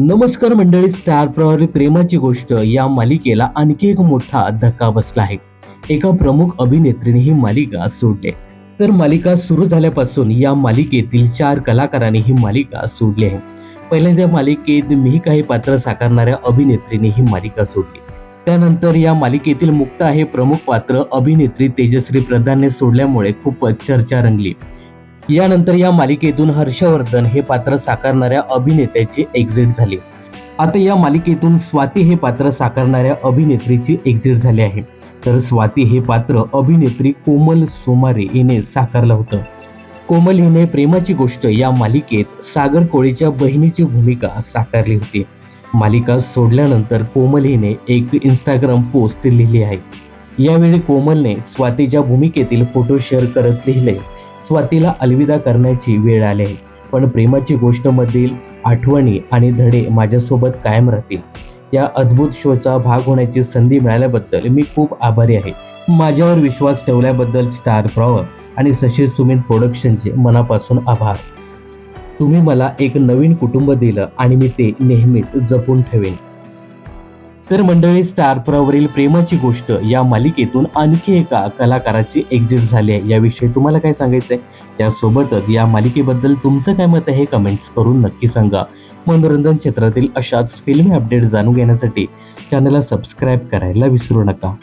नमस्कार मंडळी स्टार प्रवारी प्रेमाची गोष्ट या मालिकेला आणखी एक मोठा धक्का बसला आहे. एका प्रमुख अभिनेत्रीने ही मालिका सोडली. आहे. तर मालिका सुरू झाल्यापासून या मालिकेतील चार कलाकारांनी ही मालिका सोडली आहे. पहिल्यांदा मालिकेत मी काही पात्र साकारणाऱ्या अभिनेत्रीने ही मालिका सोडली. त्यानंतर या मालिकेतील मुक्ता हे प्रमुख पात्र अभिनेत्री तेजश्री प्रधानने सोडल्यामुळे खूपच चर्चा रंगली. यानंतर या मालिकेतून हर्षवर्धन हे पात्र साकारणाऱ्या अभिनेत्याची एक्झिट झाली. आता या मालिकेतून स्वाती हे पात्र साकारणाऱ्या अभिनेत्रीची एक्झिट झाली आहे. तर स्वाती हे पात्र अभिनेत्री कोमल सोमारे हिने साकारलं होतं. कोमल हिने प्रेमाची गोष्ट या मालिकेत सागर कोळीच्या बहिणीची भूमिका साकारली होती. मालिका सोडल्यानंतर कोमल हिने एक इंस्टाग्राम पोस्ट लिहिली आहे. यावेळी कोमलने स्वातीच्या भूमिकेतील फोटो शेअर करत लिहिले. स्वातीला अलविदा करण्याची वेळ आली आहे. पण प्रेमाची गोष्टमधील आठवणी आणि धडे माझ्यासोबत कायम राहतील. या अद्भुत शोचा भाग होण्याची संधी मिळाल्याबद्दल मी खूप आभारी आहे. माझ्यावर विश्वास ठेवल्याबद्दल स्टार प्रॉवर आणि सशी सुमित प्रोडक्शनचे मनापासून आभार. तुम्ही मला एक नवीन कुटुंब दिलं आणि मी ते नेहमीच जपून ठेवेन. तर मंडळी स्टार प्रवरील प्रेमाची गोष्ट या मालिकेतून आणखी एका कलाकाराची एक्झिट झाली आहे. याविषयी तुम्हाला काय सांगायचं आहे त्यासोबतच या मालिकेबद्दल तुमचं काय मत आहे कमेंट्स करून नक्की सांगा. मनोरंजन क्षेत्रातील अशाच फिल्मी अपडेट जाणून घेण्यासाठी चॅनलला सबस्क्राईब करायला विसरू नका.